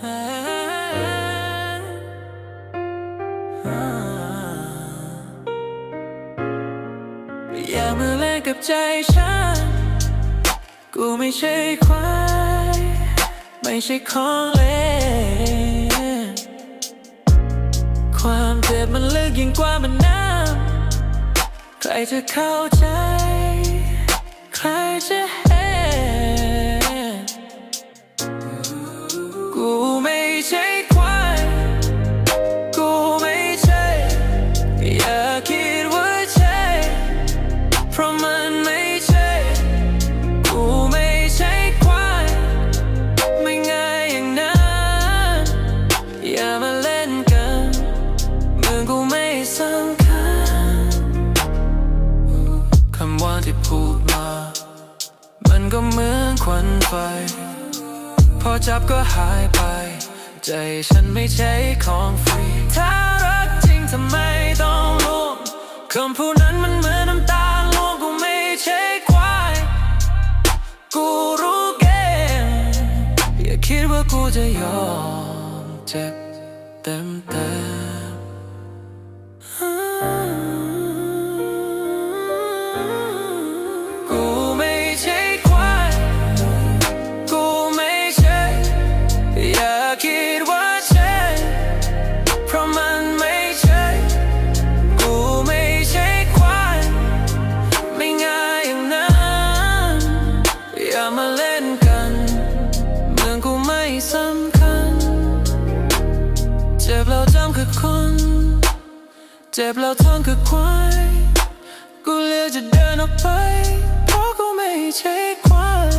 อย่ามาเล่นกับใจฉัน กูไม่ใช่ควาย ไม่ใช่ของเล่น ความเจ็บมันลึกยิ่งกว่ามันน้ำใครจะเข้าใจ ใครจะ คำว่าที่พูดมา มันก็เหมือนควันไฟ พอจับก็หายไป ใจฉันไม่ใช่ของฟรี ถ้ารักจริงทำไมต้องลวงคำพูดนั้นมันเหมือนน้ำตาลวงกูไม่ใช่ควายกูรู้เกมอย่าคิดว่ากูจะยอมเจ็บเต็มเต็ม คือคน เจ็บแล้วทั้งคือควาย กูเลือกจะเดินออกไป เพราะกูไม่ใช่ควาย